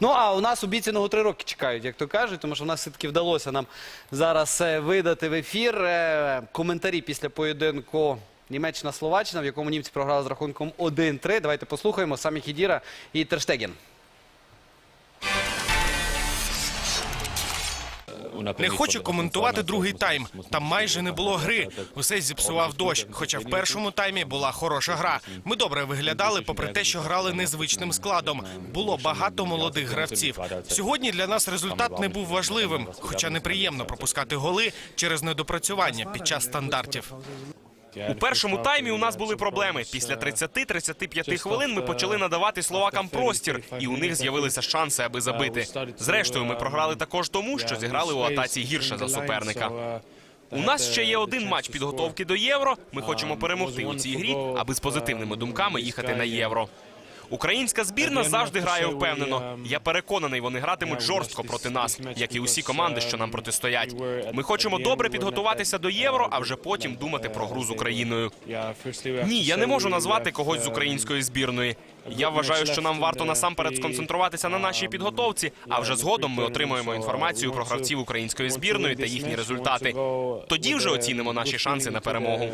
Ну а у нас обіцяного три роки чекають, як то кажуть, тому що в нас все-таки вдалося нам зараз е, видати в ефір е, коментарі після поєдинку. Німеччина-Словаччина, в якому німці програли з рахунком 1-3. Давайте послухаємо самі Хідіра і Терштеген. Не хочу коментувати другий тайм. Там майже не було гри. Усе зіпсував дощ. Хоча в першому таймі була хороша гра. Ми добре виглядали, попри те, що грали незвичним складом. Було багато молодих гравців. Сьогодні для нас результат не був важливим, хоча неприємно пропускати голи через недопрацювання під час стандартів. У першому таймі у нас були проблеми. Після 30-35 хвилин ми почали надавати словакам простір, і у них з'явилися шанси, аби забити. Зрештою, ми програли також тому, що зіграли у атаці гірше за суперника. У нас ще є один матч підготовки до євро. Ми хочемо перемогти у цій грі, аби з позитивними думками їхати на євро. Українська збірна завжди грає впевнено. Я переконаний, вони гратимуть жорстко проти нас, як і усі команди, що нам протистоять. Ми хочемо добре підготуватися до євро, а вже потім думати про гру з Україною. Ні, я не можу назвати когось з української збірної. Я вважаю, що нам варто насамперед сконцентруватися на нашій підготовці, а вже згодом ми отримуємо інформацію про гравців української збірної та їхні результати. Тоді вже оцінимо наші шанси на перемогу.